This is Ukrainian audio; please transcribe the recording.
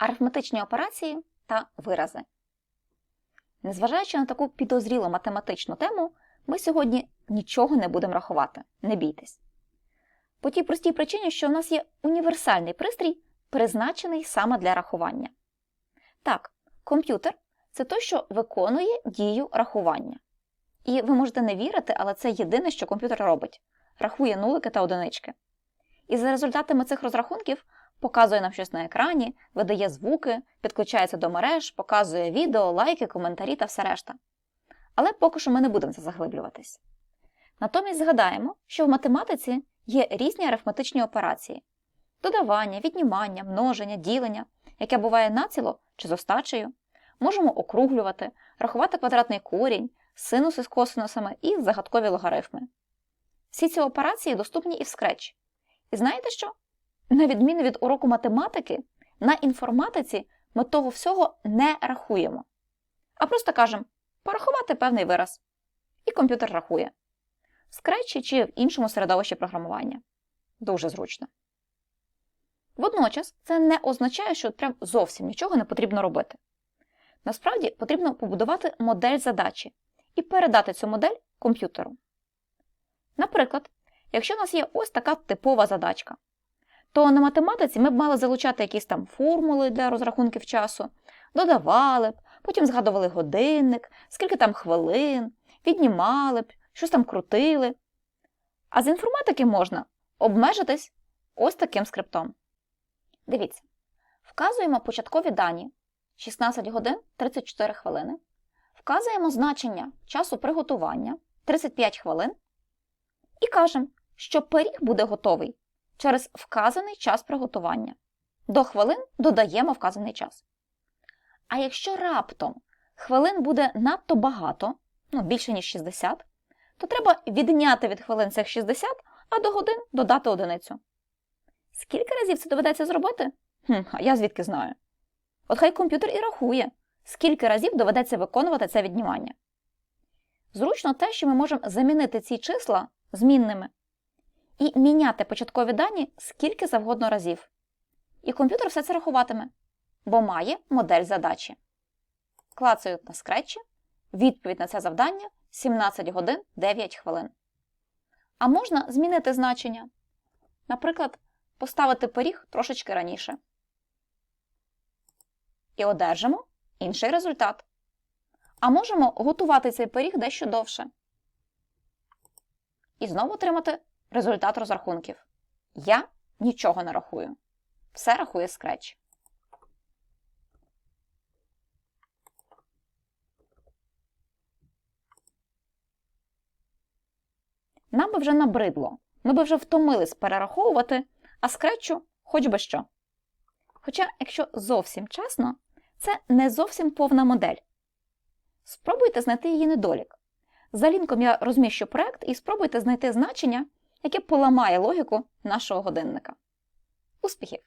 арифметичні операції та вирази. Незважаючи на таку підозрілу математичну тему, ми сьогодні нічого не будемо рахувати, не бійтесь. По тій простій причині, що у нас є універсальний пристрій, призначений саме для рахування. Так, комп'ютер це той, що виконує дію рахування. І ви можете не вірити, але це єдине, що комп'ютер робить рахує нулики та одинички. І за результатами цих розрахунків показує нам щось на екрані, видає звуки, підключається до мереж, показує відео, лайки, коментарі та все решта. Але поки що ми не будемо це заглиблюватись. Натомість згадаємо, що в математиці є різні арифметичні операції: додавання, віднімання, множення, ділення, яке буває націло чи з остачею. Можемо округлювати, рахувати квадратний корінь, синуси з косинусами і загадкові логарифми. Всі ці операції доступні і в Scratch. І знаєте що? На відміну від уроку математики, на інформатиці ми того всього не рахуємо. А просто кажемо порахувати певний вираз. І комп'ютер рахує. В Scratch чи в іншому середовищі програмування. Дуже зручно. Водночас це не означає, що прям зовсім нічого не потрібно робити. Насправді потрібно побудувати модель задачі і передати цю модель комп'ютеру. Наприклад, якщо у нас є ось така типова задачка, то на математиці ми б мали залучати якісь там формули для розрахунків часу, додавали б, потім згадували годинник, скільки там хвилин, віднімали б, щось там крутили. А з інформатики можна обмежитись ось таким скриптом. Дивіться, вказуємо початкові дані. 16 годин 34 хвилини, вказуємо значення часу приготування 35 хвилин. І кажемо, що пиріг буде готовий через вказаний час приготування. До хвилин додаємо вказаний час. А якщо раптом хвилин буде надто багато, ну більше ніж 60, то треба відняти від хвилин цих 60, а до годин додати одиницю. Скільки разів це доведеться зробити? Хм, А я звідки знаю. От хай комп'ютер і рахує, скільки разів доведеться виконувати це віднімання. Зручно те, що ми можемо замінити ці числа змінними і міняти початкові дані скільки завгодно разів. І комп'ютер все це рахуватиме, бо має модель задачі. Клацаю на скретчі, відповідь на це завдання 17 годин 9 хвилин. А можна змінити значення. Наприклад, поставити пиріг трошечки раніше. І одержимо інший результат. А можемо готувати цей пиріг дещо довше. І знову отримати результат розрахунків. Я нічого не рахую. Все рахує Scratch. Нам би вже набридло. Ми би вже втомились перераховувати, а скретчу хоч би що. Хоча, якщо зовсім чесно, це не зовсім повна модель. Спробуйте знайти її недолік. За лінком я розміщу проект і спробуйте знайти значення, яке поламає логіку нашого годинника. Успіхів!